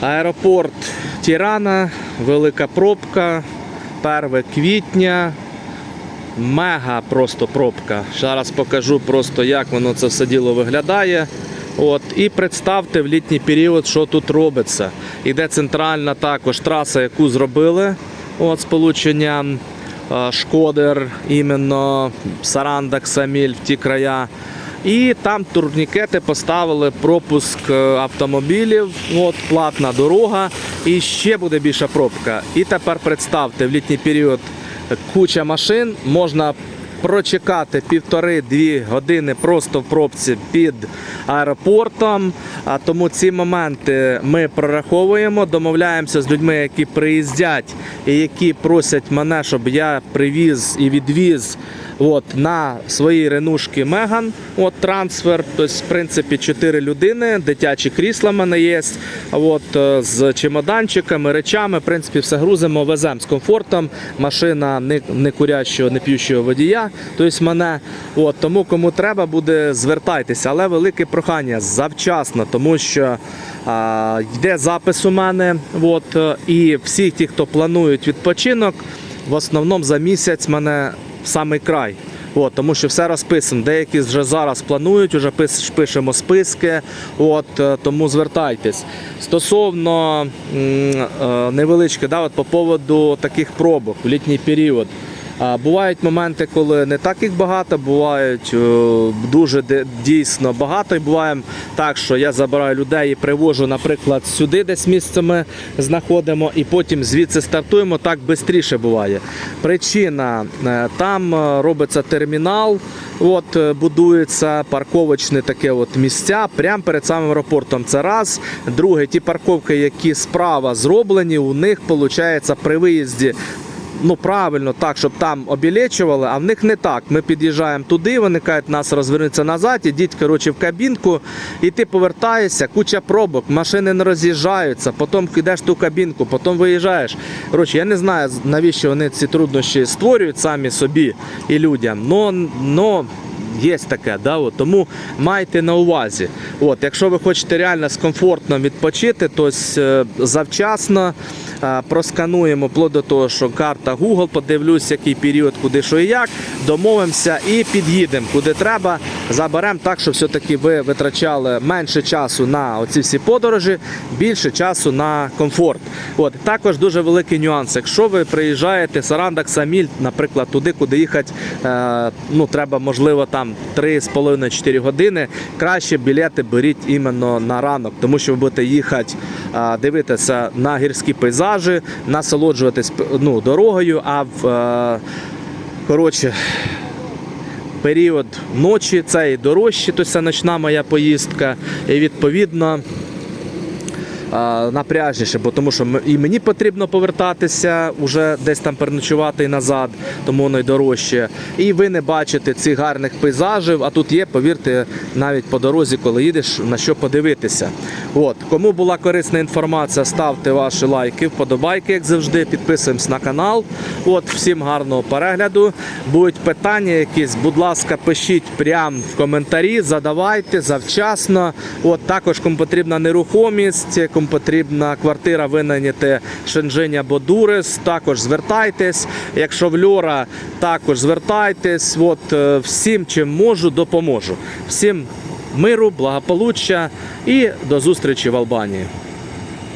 Аеропорт Тірана, велика пробка, 1 квітня. Мега просто пробка. Зараз покажу просто, як воно це все діло виглядає. От, і представте в літній період, що тут робиться. Іде центральна також траса, яку зробили. От, сполучення е, Шкодер, іменно Сарандак, Саміль в ті края. І там турнікети поставили пропуск е, автомобілів, от платна дорога, і ще буде більша пробка. І тепер представте в літній період куча машин, можна прочекати півтори-дві години просто в пробці під аеропортом. А тому ці моменти ми прораховуємо, домовляємося з людьми, які приїздять і які просять мене, щоб я привіз і відвіз. От, на своїй ренушки Меган, от трансфер. Тобто, в принципі, чотири людини, дитячі крісла в мене є. От, е, з чемоданчиками, речами. В принципі, все грузимо, веземо з комфортом. Машина не, не курящого, не п'ющого водія. Тобто мене. От, тому кому треба буде, звертайтеся. Але велике прохання завчасно, тому що а, йде запис у мене. От, е, і всі ті, хто планують відпочинок, в основному за місяць мене самий край. От, тому що все розписано. Деякі вже зараз планують, вже пишемо списки. От, е, тому звертайтесь. Стосовно е, невеличке, да, от по поводу таких пробок в літній період. Бувають моменти, коли не так їх багато, бувають е, дуже дійсно багато. І буває так, що я забираю людей і привожу, наприклад, сюди, десь місце ми знаходимо, і потім звідси стартуємо. Так швидше буває. Причина е, там е, робиться термінал. От будується парковочне таке от місця прямо перед самим аеропортом. Це раз. Друге, ті парковки, які справа зроблені, у них виходить при виїзді ну правильно так, щоб там обілечували, а в них не так. Ми під'їжджаємо туди, вони кажуть, нас розвернуться назад, ідіть коротше, в кабінку, і ти повертаєшся, куча пробок, машини не роз'їжджаються, потім йдеш ту кабінку, потім виїжджаєш. Коротше, я не знаю, навіщо вони ці труднощі створюють самі собі і людям. Но Є таке, да, от, тому майте на увазі. От, якщо ви хочете реально з комфортно відпочити, то е, завчасно е, проскануємо вплоть до того, що карта Google, подивлюсь, який період, куди що і як, домовимося і під'їдемо куди треба. Заберемо так, щоб все-таки ви витрачали менше часу на оці всі подорожі, більше часу на комфорт. От також дуже великий нюанс. Якщо ви приїжджаєте Сарандак, Саміль, наприклад, туди, куди їхати, е, ну треба можливо там 3,5-4 години. Краще білети беріть іменно на ранок, тому що ви будете їхати, е, дивитися на гірські пейзажі, насолоджуватись ну, дорогою. А в е, коротше період ночі це і дорожче, то це ночна моя поїздка. І відповідно напряжніше, бо тому що і мені потрібно повертатися уже десь там переночувати і назад, тому воно й дорожче. І ви не бачите цих гарних пейзажів, а тут є, повірте, навіть по дорозі, коли їдеш, на що подивитися. От, кому була корисна інформація, ставте ваші лайки, вподобайки, як завжди, підписуємось на канал. От, всім гарного перегляду. Будуть питання якісь, будь ласка, пишіть прямо в коментарі, задавайте завчасно. От також кому потрібна нерухомість, кому потрібна квартира винайняти Шенжиня або Дурес, також звертайтесь. Якщо в Льора, також звертайтесь. От е, всім, чим можу, допоможу. Всім миру, благополуччя і до зустрічі в Албанії.